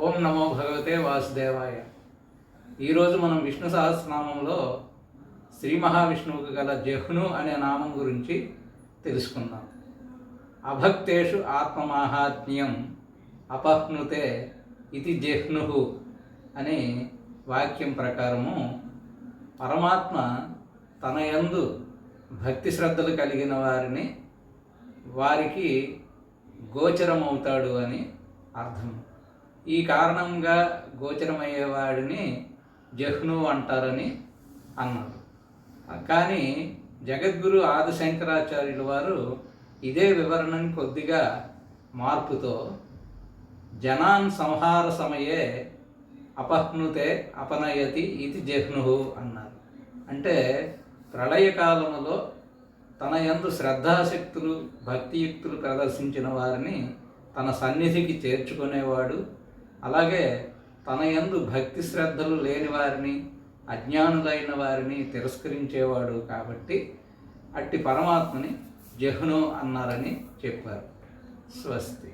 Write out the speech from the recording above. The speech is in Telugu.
ఓం నమో భగవతే వాసుదేవాయ. ఈరోజు మనం విష్ణు సహస్రనామంలో శ్రీ మహావిష్ణువుకు గల జహ్ను అనే నామం గురించి తెలుసుకుందాం. అభక్తేషు ఆత్మమాహాత్మ్యం అపహ్నుతే ఇది జహ్ను అనే వాక్యం ప్రకారము పరమాత్మ తన యందు భక్తి శ్రద్ధలు కలిగిన వారిని వారికి గోచరమవుతాడు అని అర్థం. ఈ కారణంగా గోచరమయ్యేవాడిని జహ్ను అంటారని అన్నారు. కానీ జగద్గురు ఆది శంకరాచార్యుల వారు ఇదే వివరణను కొద్దిగా మార్పుతో జనాన్ సంహార సమయే అపహ్నుతే అపనయతి ఇది జహ్ను అన్నారు. అంటే ప్రళయకాలములో తన యందు శ్రద్ధాశక్తులు భక్తియుక్తులు ప్రదర్శించిన వారిని తన సన్నిధికి చేర్చుకునేవాడు అలాగే తన యందు భక్తి శ్రద్ధలు లేని వారిని అజ్ఞానులైన వారిని తిరస్కరించేవాడు కాబట్టి అట్టి పరమాత్మని జహ్ను అన్నారని చెప్పారు. స్వస్తి.